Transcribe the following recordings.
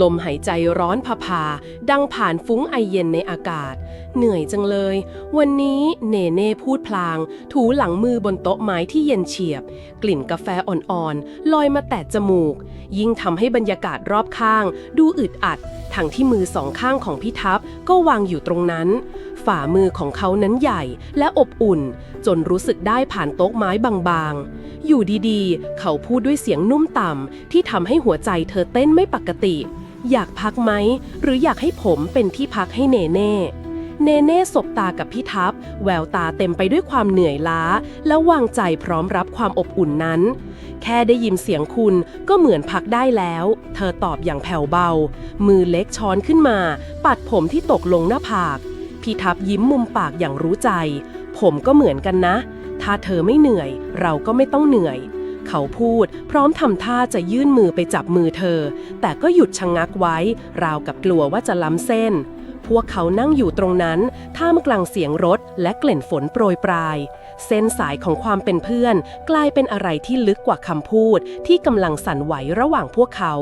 ลมหายใจร้อนผาผาดังผ่านฟุ้งไอเย็นในอากาศ เหนื่อยจังเลย วันนี้เนเน่พูดพลาง ถูหลังมือบนโต๊ะไม้ที่เย็นเฉียบ กลิ่นกาแฟอ่อนๆ ลอยมาแตะจมูก ยิ่งทำให้บรรยากาศรอบข้าง ดูอึดอัด ทั้งที่มือสองข้างของพี่ทัพก็วางอยู่ตรงนั้น ฝ่ามือของเขานั้นใหญ่และอบอุ่น จนรู้สึกได้ผ่านโต๊ะไม้บางๆ อยู่ดีๆ เขาพูดด้วยเสียงนุ่มต่ำที่ทำให้หัวใจเธอเต้นไม่ปกติ อยากพักไหม หรืออยากให้ผมเป็นที่พักให้เนเน่ เนเน่สบตากับพี่ทัพแววตาเต็มไปด้วยความเหนื่อยล้า และวางใจพร้อมรับความอบอุ่นนั้น แค่ได้ยินเสียงคุณก็เหมือนพักได้แล้ว เธอตอบอย่างแผ่วเบา มือเล็กช้อนขึ้นมา ปัดผมที่ตกลงหน้าผาก พี่ทับยิ้มมุมปากอย่างรู้ใจ ผมก็เหมือนกันนะ ถ้าเธอไม่เหนื่อย เราก็ไม่ต้องเหนื่อย เขาพูด พร้อมทำท่าจะยื่นมือไปจับมือเธอ แต่ก็หยุดชะงงักไว้ ราวกับกลัวว่าจะล้ำเส้น พวกเขานั่งอยู่ตรงนั้น ท่ามกลางเสียงรถและกลิ่นฝนโปรยปลาย เส้นสายของความเป็นเพื่อน กลายเป็นอะไรที่ลึกกว่าคำพูด ที่กำลังสั่นไหวระหว่างพวกเขา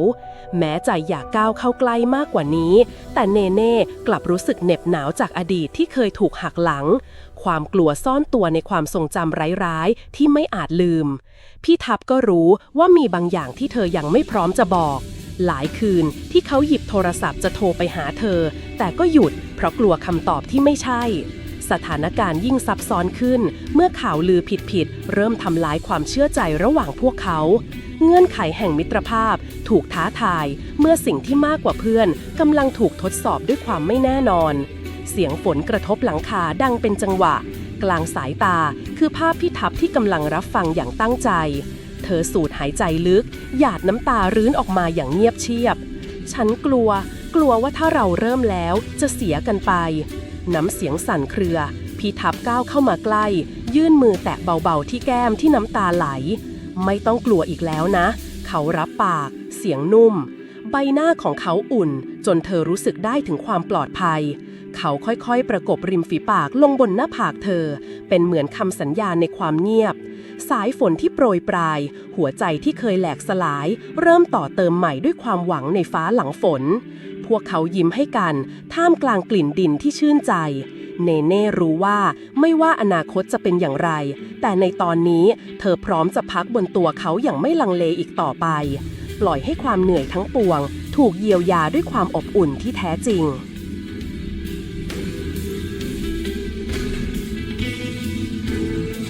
แม้ใจอยากก้าวเข้าใกล้มากกว่านี้ แต่เนเน่กลับรู้สึกเหน็บหนาวจากอดีตที่เคยถูกหักหลัง ความกลัวซ่อนตัวในความทรงจำร้ายๆที่ไม่อาจลืม พี่ทับก็รู้ว่ามีบางอย่างที่เธอยังไม่พร้อมจะบอก หลายคืนที่เขาหยิบโทรศัพท์จะโทรไปหาเธอ แต่ก็หยุดเพราะกลัวคำตอบที่ไม่ใช่ สถานการณ์ยิ่งซับซ้อนขึ้น เมื่อข่าวลือผิดๆเริ่มทำลายความเชื่อใจระหว่างพวกเขา เงื่อนไขแห่งมิตรภาพ ถูกท้าทาย เมื่อสิ่งที่มากกว่าเพื่อนกำลังถูกทดสอบด้วยความไม่แน่นอน เสียงฝนกระทบหลังคาดังเป็นจังหวะ กลางสายตา คือภาพพี่ทับที่กำลังรับฟังอย่างตั้งใจ เธอสูดหายใจลึก หยาดน้ำตารื้นออกมาอย่างเงียบเชียบ ฉันกลัว กลัวว่าถ้าเราเริ่มแล้วจะเสียกันไป น้ำเสียงสั่นเครือ พี่ทับก้าวเข้ามาใกล้ ยื่นมือแตะเบาๆที่แก้มที่น้ำตาไหล ไม่ต้องกลัวอีกแล้วนะ เขารับปาก เสียงนุ่ม ใบหน้าของเขาอุ่น จนเธอรู้สึกได้ถึงความปลอดภัย เขาค่อยๆ ประกบริมฝีปากลงบนหน้าผากเธอ เป็นเหมือนคำสัญญาในความเงียบ สายฝนที่โปรยปลาย หัวใจที่เคยแหลกสลาย เริ่มต่อเติมใหม่ด้วยความหวังในฟ้าหลังฝน พวกเขายิ้มให้กัน ท่ามกลางกลิ่นดินที่ชื่นใจ เนเน่รู้ว่าไม่ว่าอนาคตจะเป็นอย่างไร แต่ในตอนนี้เธอพร้อมจะพักบนตัวเขาอย่างไม่ลังเลอีกต่อไป ปล่อยให้ความเหนื่อยทั้งปวง ถูกเยียวยาด้วยความอบอุ่นที่แท้จริง